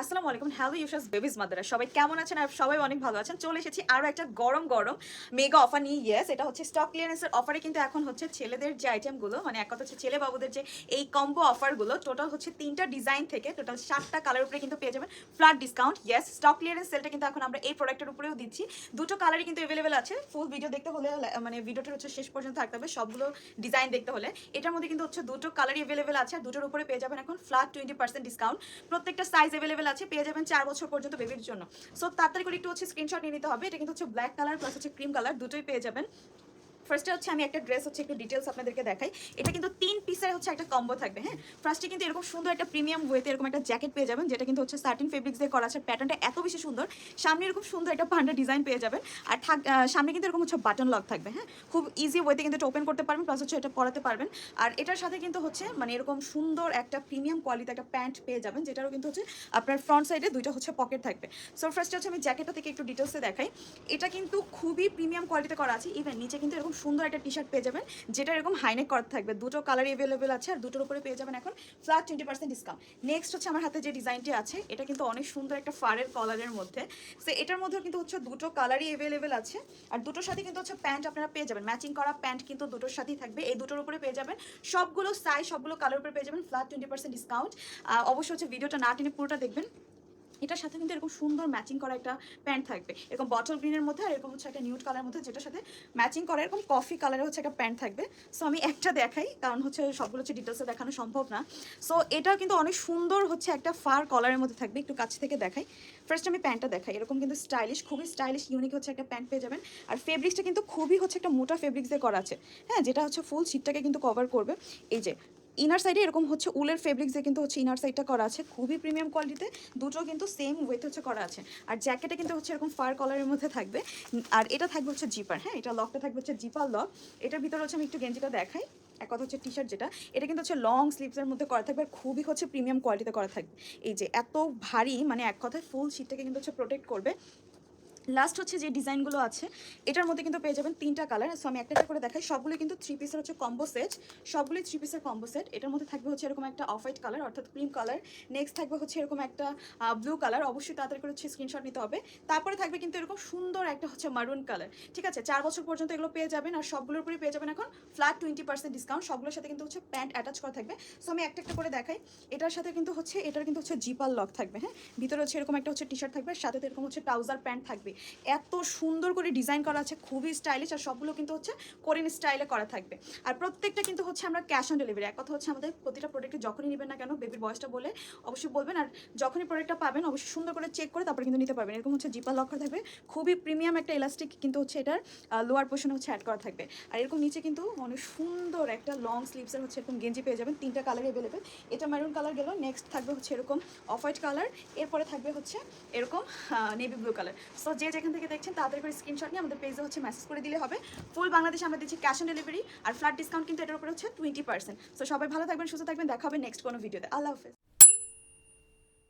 আসসালামু আলাইকুম, hello ইউশাস babies Madara, সবাই কেমন আছেন আর সবাই অনেক ভালো আছেন? চলে এসেছি আরও একটা গরম গরম মেগা অফার নিয়ে ইয়েস এটা হচ্ছে স্টক ক্লিয়ারেন্সের অফারে কিন্তু এখন হচ্ছে ছেলেদের যে আইটেমগুলো মানে এক কথা হচ্ছে ছেলে বাবুদের যে এই কম্বো অফারগুলো টোটাল হচ্ছে তিনটা ডিজাইন থেকে টোটাল সাতটা কালার উপরে কিন্তু পেয়ে যাবেন flat discount yes stock clearance সেলটা কিন্তু এখন আমরা এই প্রোডাক্টের উপরেও দিচ্ছি। দুটো কালারই কিন্তু অ্যাভেলেবেল আছে ফুল ভিডিও দেখতে হলে মানে ভিডিওটা হচ্ছে শেষ পর্যন্ত থাকতে হবে, সবগুলো ডিজাইন দেখতে হলে। এটার মধ্যে কিন্তু হচ্ছে দুটো কালারই অ্যাভেলেবেল আছে, আর দুটোর উপরে পেয়ে যাবেন এখন ফ্ল্যাট টোয়েন্টি পার্সেন্ট ডিসকাউন্ট প্রত্যেকটা সাইজ অ্যাভেলেবেল আছে, পেয়ে যাবেন চার বছর পর্যন্ত বেবির জন্য। সো তাড়াতাড়ি করে একটু হচ্ছে স্ক্রিনশট নিয়ে নিতে হবে। এটা কিন্তু হচ্ছে ব্ল্যাক কালার প্লাস হচ্ছে ক্রিম কালার দুটোই পেয়ে যাবেন। ফার্স্টে হচ্ছে আমি একটা ড্রেস হচ্ছে একটু ডিটেলস আপনাদেরকে দেখাই। এটা কিন্তু তিন পিসের হচ্ছে একটা কম্বো থাকবে হ্যাঁ? ফার্স্টে কিন্তু এরকম সুন্দর একটা প্রিমিয়াম ওয়েতে এরকম একটা জ্যাকেট পেয়ে যাবেন, যেটা কিন্তু হচ্ছে সার্টিন ফেব্রিক্স দিয়ে করা আছে। প্যাটার্নটা এত বেশি সুন্দর, সামনে এরকম সুন্দর একটা পান্ডা ডিজাইন পেয়ে যাবেন। আর থাক সামনে কিন্তু এরকম হচ্ছে বাটন লক থাকবে হ্যাঁ? খুব ইজি ওয়েতে কিন্তু এটা ওপেন করতে পারবেন প্লাস হচ্ছে এটা পরাতে পারবেন। আর এটার সাথে কিন্তু হচ্ছে মানে এরকম সুন্দর একটা প্রিমিয়াম কোয়ালিটি একটা প্যান্ট পেয়ে যাবেন, যেটারও কিন্তু হচ্ছে আপনার ফ্রন্ট সাইডে দুইটা হচ্ছে পকেট থাকবে। সো ফার্স্টে হচ্ছে আমি জ্যাকেটটা থেকে একটু ডিটেলসে দেখাই। এটা কিন্তু খুবই প্রিমিয়াম কোয়ালিটিতে করা আছে ইভেন নিচে কিন্তু এরকম সুন্দর একটা টি শার্ট পেয়ে যাবেন, যেটা এরকম হাইনেক করা থাকবে। দুটো কালারই অ্যাভেলেবেল আছে আর দুটোর উপরে পেয়ে যাবেন এখন flat twenty percent discount next হচ্ছে আমার হাতে যে ডিজাইনটি আছে, এটা কিন্তু অনেক সুন্দর একটা ফারের কলারের মধ্যে। সো এটার মধ্যেও কিন্তু হচ্ছে দুটো কালারই অ্যাভেলেবেল আছে। আর দুটোর সাথে কিন্তু হচ্ছে প্যান্ট আপনারা পেয়ে যাবেন। ম্যাচিং করা প্যান্ট কিন্তু দুটোর সাথেই থাকবে। এই দুটোর উপরে পেয়ে যাবেন সবগুলো সাইজ সবগুলো কালার উপরে পেয়ে যাবেন ফ্ল্যাট টোয়েন্টি পার্সেন্ট ডিসকাউন্ট অবশ্যই হচ্ছে ভিডিওটা না টেনে পুরোটা দেখবেন। এটার সাথে কিন্তু এরকম সুন্দর ম্যাচিং করা একটা প্যান্ট থাকবে। এরকম বটল গ্রিনের মধ্যে আর এরকম হচ্ছে একটা নিউড কালারের মধ্যে যেটার সাথে ম্যাচিং করা এরকম কফি কালারের হচ্ছে একটা প্যান্ট থাকবে। সো আমি একটা দেখাই, কারণ হচ্ছে সবগুলো হচ্ছে ডিটেলসে দেখানো সম্ভব না। সো এটাও কিন্তু অনেক সুন্দর হচ্ছে একটা ফার কলারের মধ্যে থাকবে, একটু কাছ থেকে দেখাই। ফার্স্ট আমি প্যান্টটা দেখাই, এরকম কিন্তু স্টাইলিশ খুবই স্টাইলিশ ইউনিক হচ্ছে একটা প্যান্ট পেয়ে যাবেন। আর ফেব্রিক্সটা কিন্তু খুবই হচ্ছে একটা মোটা ফেব্রিক্স দিয়ে করা আছে। হ্যাঁ যেটা হচ্ছে ফুল সিটটাকে কিন্তু কভার করবে। এই যে ইনার সাইডে এরকম হচ্ছে উলের ফেব্রিক্স কিন্তু হচ্ছে ইনার সাইডটা করা আছে, খুবই প্রিমিয়াম কোয়ালিটিতে দুটো কিন্তু সেম ওয়েথ হচ্ছে করা আছে। আর জ্যাকেটে কিন্তু হচ্ছে এরকম ফার কলারের মধ্যে থাকবে। আর এটা থাকবে হচ্ছে জিপার হ্যাঁ? এটা লকটা থাকবে হচ্ছে জিপার লক এটার ভিতরে হচ্ছে আমি একটু গেঞ্জিটা দেখাই। এক কথা হচ্ছে টি শার্ট যেটা, এটা কিন্তু হচ্ছে লং স্লিভসের মধ্যে করা থাকবে আর খুবই হচ্ছে প্রিমিয়াম কোয়ালিটিতে করা থাকবে। এই যে এত ভারী মানে এক কথায় ফুল শীতটাকে কিন্তু হচ্ছে প্রোটেক্ট করবে। লাস্ট হচ্ছে যে ডিজাইনগুলো আছে, এটার মধ্যে কিন্তু পেয়ে যাবেন তিনটা কালার সো আমি একটা করে দেখাই। সবগুলো কিন্তু থ্রি পিসের হচ্ছে কম্বো সেট সবগুলোই থ্রি পিসের কম্বো সেট এটার মধ্যে থাকবে হচ্ছে এরকম একটা অফ হোয়াইট কালার অর্থাৎ ক্রিম কালার নেক্সট থাকবে হচ্ছে এরকম একটা ব্লু কালার অবশ্যই তাড়াতাড়ি করে হচ্ছে স্ক্রিনশট নিতে হবে। তারপরে থাকবে কিন্তু এরকম সুন্দর একটা হচ্ছে মারুন কালার ঠিক আছে, চার বছর পর্যন্ত এগুলো পেয়ে যাবেন, আর সবগুলোর উপরে পেয়ে যাবেন এখন ফ্ল্যাট টোয়েন্টি পার্সেন্ট ডিসকাউন্ট সবগুলোর সাথে কিন্তু হচ্ছে প্যান্ট অ্যাটাচ করা থাকবে। সো আমি একটা একটা করে দেখাই। এটার সাথে কিন্তু হচ্ছে, এটার কিন্তু হচ্ছে জিপাল লক থাকবে হ্যাঁ? ভিতরে হচ্ছে এরকম একটা হচ্ছে টি শার্ট থাকবে সাথে এরকম হচ্ছে ট্রাউজার প্যান্ট থাকবে। এত সুন্দর করে ডিজাইন করা আছে, খুবই স্টাইলিশ আর সবগুলো কিন্তু হচ্ছে কোরিয়ান স্টাইলে করা থাকবে। আর প্রত্যেকটা কিন্তু হচ্ছে আমরা ক্যাশ অন ডেলিভারি এক কথা হচ্ছে আমাদের প্রতিটা প্রোডাক্টে যখনই নেবেন না কেন বেবির বয়সটা বলে অবশ্যই বলবেন। আর যখনই প্রোডাক্টটা পাবেন, অবশ্যই সুন্দর করে চেক করে তারপরে কিন্তু নিতে পারবেন। এরকম হচ্ছে জিপার লক করা থাকবে, খুবই প্রিমিয়াম একটা ইলাস্টিক কিন্তু হচ্ছে এটার লোয়ার পোর্শনে হচ্ছে অ্যাড করা থাকবে। আর এরকম নিচে কিন্তু অনেক সুন্দর একটা লং স্লিভসের হচ্ছে এরকম গেঞ্জি পেয়ে যাবেন, তিনটা কালার অ্যাভেলেবেল এটা মেরুন কালার গেল নেক্সট থাকবে হচ্ছে এরকম অফ হোয়াইট কালার এরপরে থাকবে হচ্ছে এরকম নেভি ব্লু কালার সো যে যেখান থেকে দেখছেন তাদের করে স্ক্রিনশট নিয়ে আমাদের পেজে হচ্ছে মেসেজ করে দিলে হবে। ফুল বাংলাদেশে আমরা দিচ্ছি ক্যাশ অন ডেলিভারি আর ফ্ল্যাট ডিসকাউন্ট কিন্তু এটার উপরে হচ্ছে টোয়েন্টি পার্সেন্ট সো সবাই ভালো থাকবেন, সুস্থ থাকবেন, দেখা হবে নেক্সট কোনো ভিডিওতে আল্লাহ হাফেজ।